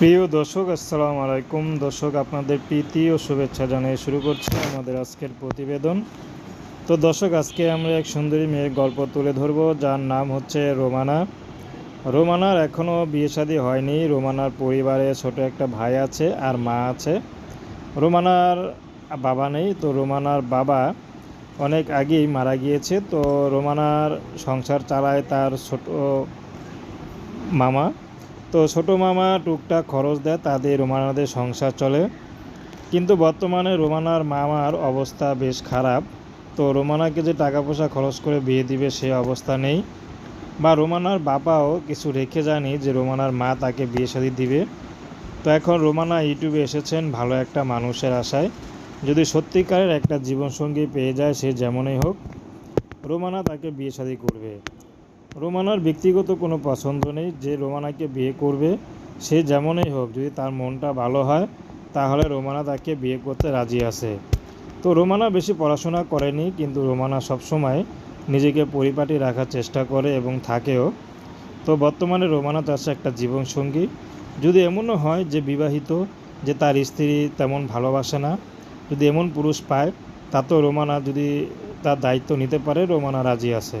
প্রিয় দর্শক, আসসালামু আলাইকুম। দর্শক, আপনাদের প্রীতি ও শুভেচ্ছা জানিয়ে শুরু করছি আমাদের আজকের প্রতিবেদন। তো দর্শক, আজকে আমরা এক সুন্দরী মেয়ের গল্প তুলে ধরবো, যার নাম হচ্ছে রোমানা। রোমানার এখনও বিয়ে শাদী হয়নি। রোমানার পরিবারে ছোট একটা ভাই আছে আর মা আছে। রোমানার বাবা নেই, তো রোমানার বাবা অনেক আগেই মারা গিয়েছে। তো রোমানার সংসার চালায় তার ছোট মামা। তো ছোটো মামা টুকটাক খরচ দেয়, তাদের রোমানাদের সংসার চলে। কিন্তু বর্তমানে রোমানার মামার অবস্থা বেশ খারাপ। তো রোমানাকে যে টাকা পয়সা খরচ করে বিয়ে দিবে সে অবস্থা নেই। বা রোমানার বাবাও কিছু রেখে যায়নি যে রোমানার মা তাকে বিয়ে শাদী দিবে। তো এখন রোমানা ইউটিউবে এসেছেন ভালো একটা মানুষের আশায়। যদি সত্যিকারের একটা জীবনসঙ্গী পেয়ে যায় সে যেমনই হোক, রোমানা তাকে বিয়ে শাদী করবে। রোমানার ব্যক্তিগত কোনো পছন্দ নেই। যে রোমানাকে বিয়ে করবে, সে যেমনই হোক, যদি তার মনটা ভালো হয়, তাহলে রোমানা তাকে বিয়ে করতে রাজি আছে। তো রোমানা বেশি পড়াশোনা করেনি, কিন্তু রোমানা সবসময় নিজেকে পরিপাটি রাখার চেষ্টা করে এবং থাকেও। তো বর্তমানে রোমানা চাচ্ছে একটা জীবনসঙ্গী। যদি এমনও হয় যে বিবাহিত, যে তার স্ত্রী তেমন ভালোবাসে না, যদি এমন পুরুষ পায় তাতেও রোমানা যদি তার দায়িত্ব নিতে পারে, রোমানা রাজি আছে।